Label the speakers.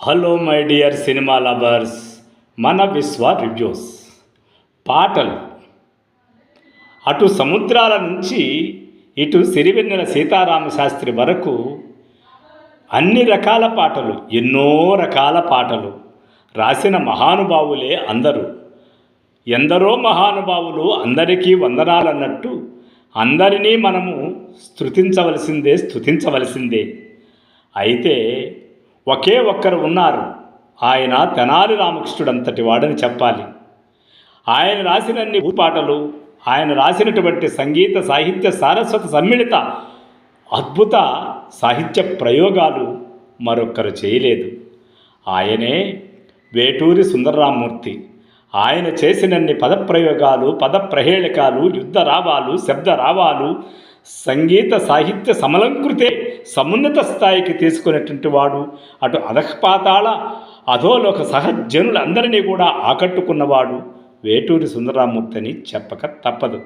Speaker 1: Hello my dear cinema lovers మన Vishwa reviews. పాటలు. అటు సముద్రాల నుంచి ఇటు సిరివెన్నెల సీతారామ శాస్త్రి వరకు అన్ని రకాల పాటలు ఎన్నో రకాల పాటలు రాసిన మహానుభావులే అందరూ. ఎందరో మహానుభావులు అందరికీ వందనాలన్నట్టు అందరినీ మనము స్తుతించవలసిందే స్థుతించవలసిందే అయితే ఒకే ఒక్కరు ఉన్నారు. ఆయన తెనాలి రామకృష్ణుడంతటి వాడని చెప్పాలి. ఆయన రాసినన్ని భూపాటలు ఆయన రాసినటువంటి సంగీత సాహిత్య సారస్వత సమ్మిళిత అద్భుత సాహిత్య ప్రయోగాలు మరొక్కరు చేయలేదు. ఆయనే వేటూరి సుందరరామూర్తి ఆయన చేసినన్ని పదప్రయోగాలు పదప్రహేళికాలు యుద్ధ రావాలు శబ్ద రావాలు సంగీత సాహిత్య సమలంకృతే సమున్నత స్థాయికి తీసుకునేటువంటి వాడు అటు అధపాతాళ అధోలోక సహజనులందరినీ కూడా ఆకట్టుకున్నవాడు వేటూరి సుందరరామూర్తి అని చెప్పక తప్పదు.